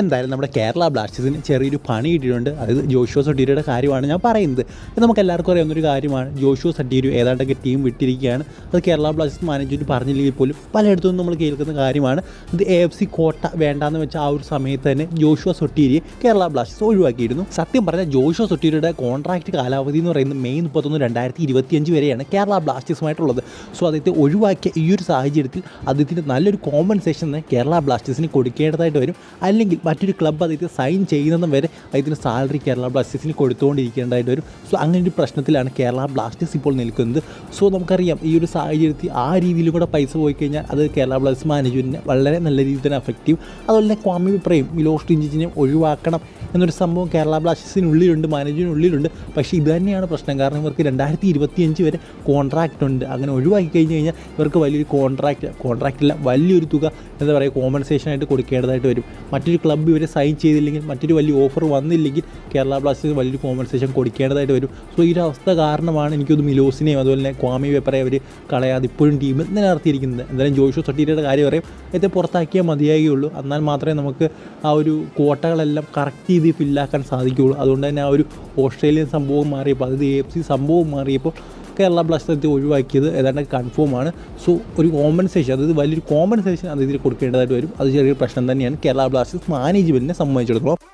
എന്തായാലും നമ്മുടെ കേരള ബ്ലാസ്റ്റേഴ്സിന് ചെറിയൊരു പണി കിട്ടിയിട്ടുണ്ട്. അതായത് ജോഷു സട്ടീരിയുടെ കാര്യമാണ് ഞാൻ പറയുന്നത്. ഇത് നമുക്ക് എല്ലാവർക്കും അറിയാവുന്ന ഒരു കാര്യമാണ്. ജോഷു സട്ടീരു ഏതാണ്ടൊക്കെ ടീം വിട്ടിരിക്കുകയാണ്. അത് കേരള ബ്ലാസ്റ്റേഴ്സ് മാനേജ്മെന്റ് പറഞ്ഞില്ലെങ്കിൽ പോലും പലയിടത്തും നമ്മൾ കേൾക്കുന്ന കാര്യമാണ്. ഇത് എ എഫ് സി കോട്ട വേണ്ടാന്ന് വെച്ച ആ ഒരു സമയത്ത് തന്നെ ജോഷു സൊട്ടീരിയെ കേരള ബ്ലാസ്റ്റേഴ്സ് ഒഴിവാക്കിയിരുന്നു. സത്യം പറഞ്ഞാൽ ജോഷു സൊട്ടീരിയുടെ കോൺട്രാക്റ്റ് കാലാവധി എന്ന് പറയുന്നത് മെയ് മുപ്പത്തൊന്ന് രണ്ടായിരത്തി ഇരുപത്തിയഞ്ച് വരെയാണ് കേരള ബ്ലാസ്റ്റേഴ്സുമായിട്ടുള്ളത്. സോ അദ്ദേഹത്തെ ഒഴിവാക്കിയ ഈ ഒരു സാഹചര്യത്തിൽ അദ്ദേഹത്തിന് നല്ലൊരു കോമ്പൻസേഷൻ കേരള ബ്ലാസ്റ്റേഴ്സിന് കൊടുക്കേണ്ടതായിട്ട് വരും. അല്ലെങ്കിൽ മറ്റൊരു ക്ലബ്ബ് അദ്ദേഹത്തെ സൈൻ ചെയ്യുന്നതും വരെ അദ്ദേഹത്തിന് സാലറി കേരള ബ്ലാസ്റ്റേഴ്സിന് കൊടുത്തുകൊണ്ടിരിക്കേണ്ടതായിട്ട് വരും. സോ അങ്ങനെ ഒരു പ്രശ്നത്തിലാണ് കേരള ബ്ലാസ്റ്റേഴ്സ് ഇപ്പോൾ നിൽക്കുന്നത്. സോ നമുക്കറിയാം ഈ ഒരു സാഹചര്യത്തിൽ ആ രീതിയിൽ കൂടെ പൈസ പോയി കഴിഞ്ഞാൽ അത് കേരള ബ്ലാസ്റ്റേഴ്സ് മാനേജ്മെന്റിനെ വളരെ നല്ല രീതിയിൽ തന്നെ അഫക്റ്റ് ചെയ്യും അതുപോലെ തന്നെ ക്വാമി വിപ്രയും മിലോസ് ടിഞ്ചിനെ ഒഴിവാക്കണം എന്നൊരു സംഭവം കേരള ബ്ലാസ്റ്റേഴ്സിനുള്ളിലുണ്ട് മാനേജ്മെന്റിനുള്ളിലുണ്ട് പക്ഷേ ഇത് തന്നെയാണ് പ്രശ്നം. കാരണം ഇവർക്ക് രണ്ടായിരത്തി ഇരുപത്തിയഞ്ച് വരെ കോൺട്രാക്റ്റ് ഉണ്ട്. അങ്ങനെ ഒഴിവാക്കി കഴിഞ്ഞ് കഴിഞ്ഞാൽ ഇവർക്ക് വലിയൊരു കോൺട്രാക്റ്റ് കോൺട്രാക്റ്റില്ല വലിയൊരു തുക എന്താ പറയുക കോമ്പൻസേഷൻ ആയിട്ട് കൊടുക്കേണ്ടതായിട്ട് വരും. മറ്റൊരു ക്ലബ്ബ് ഇവരെ സൈൻ ചെയ്തില്ലെങ്കിൽ മറ്റൊരു വലിയ ഓഫർ വന്നില്ലെങ്കിൽ കേരള ബ്ലാസ്റ്റേഴ്സ് വലിയൊരു കോമ്പൻസേഷൻ കൊടുക്കേണ്ടതായിട്ട് വരും. സോ ഈ ഒരു അവസ്ഥ കാരണമാണ് എനിക്കൊന്ന് മിലോസിനെയും അതുപോലെ തന്നെ ക്വാമി പേപ്പറെ അവർ കളയാതെ ഇപ്പോഴും ടീമിൽ നിലനിർത്തിയിരിക്കുന്നത്. എന്തായാലും ജോഷു സട്ടീരിയുടെ കാര്യം പറയും ഇത് പുറത്താക്കിയാൽ ഉള്ളൂ എന്നാൽ മാത്രമേ നമുക്ക് ആ ഒരു കോട്ടകളെല്ലാം കറക്റ്റ് ചെയ്ത് ഫില്ലാക്കാൻ സാധിക്കുകയുള്ളൂ. അതുകൊണ്ട് തന്നെ ആ ഒരു ഓസ്ട്രേലിയൻ സംഭവം മാറിയപ്പോൾ അതായത് എ എഫ് സി സംഭവം മാറിയപ്പോൾ കേരള ബ്ലാസ്റ്റേഴ്സ് ഒഴിവാക്കിയത് ഏതാണ്ട് കൺഫേം ആണ്. സോ ഒരു കോമ്പൻസേഷൻ അതായത് വലിയൊരു കോമ്പൻസേഷൻ അത് ഇതിൽ കൊടുക്കേണ്ടതായിട്ട് വരും. അത് ചെറിയൊരു പ്രശ്നം തന്നെയാണ്. കേരള ബ്ലാസ്റ്റേഴ്സ് മാനേജ്മെന്റിനെ സംബന്ധിച്ചിടത്തോളം